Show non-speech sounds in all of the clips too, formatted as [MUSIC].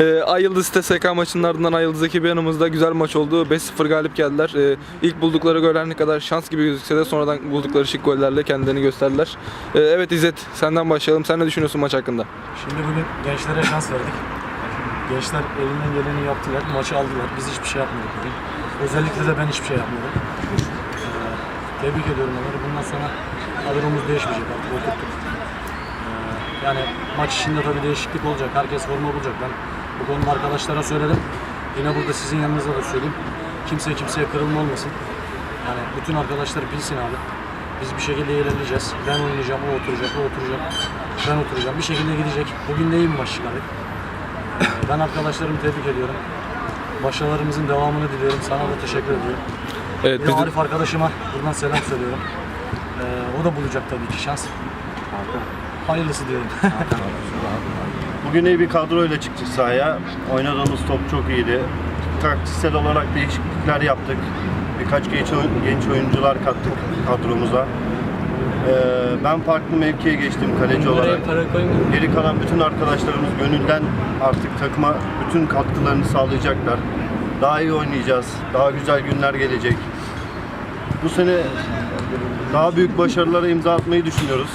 Ee, Ay Yıldız TSK maçının ardından Ay Yıldız ekibi yanımızda güzel maç oldu. 5-0 galip geldiler. Ee, ilk buldukları goller ne kadar şans gibi gözükse de sonradan buldukları şık gollerle kendilerini gösterdiler. Ee, evet İzzet senden başlayalım. Sen ne düşünüyorsun maç hakkında? Şimdi bugün gençlere şans verdik. Gençler elinden geleni yaptılar, maçı aldılar. Biz hiçbir şey yapmadık bugün. Özellikle de ben hiçbir şey yapmadım. Ee, tebrik ediyorum onları. Bundan sonra kadromuz değişmeyecek artık. Ee, yani maç içinde tabii değişiklik olacak. Herkes forma bulacak. Ben bu konuda arkadaşlara söyledim. Yine burada sizin yanınızda da söyleyeyim. Kimse kimseye kırılma olmasın. Yani bütün arkadaşlar bilsin abi. Biz bir şekilde ilerleyeceğiz. Ben oynayacağım, o oturacak, o oturacak. Ben oturacağım. Bir şekilde gidecek. Bugün de iyi bir maç çıkardık. Ee, Ben arkadaşlarımı tebrik ediyorum. Başarılarımızın devamını diliyorum. Sana da teşekkür ediyorum. Evet Yine biz de- Arif arkadaşıma buradan selam söylüyorum. Ee, o da bulacak tabii ki şans. Hayırlısı diyorum. [LAUGHS] Bugün iyi bir kadroyla çıktık sahaya. Oynadığımız top çok iyiydi. Taktiksel olarak değişiklikler yaptık. Birkaç genç, genç oyuncular kattık kadromuza. Ee, ben farklı mevkiye geçtim kaleci olarak. Geri kalan bütün arkadaşlarımız gönülden artık takıma bütün katkılarını sağlayacaklar. Daha iyi oynayacağız. Daha güzel günler gelecek. Bu sene daha büyük başarılara imza atmayı düşünüyoruz.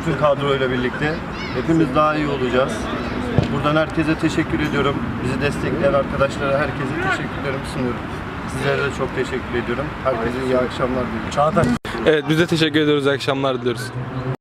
Bütün kadroyla birlikte. Hepimiz daha iyi olacağız. Buradan herkese teşekkür ediyorum. Bizi destekleyen arkadaşlara herkese teşekkürlerimi sunuyorum. Sizlere de çok teşekkür ediyorum. Herkese iyi akşamlar diliyorum. Çağatay. Evet biz de teşekkür ediyoruz. İyi akşamlar diliyoruz.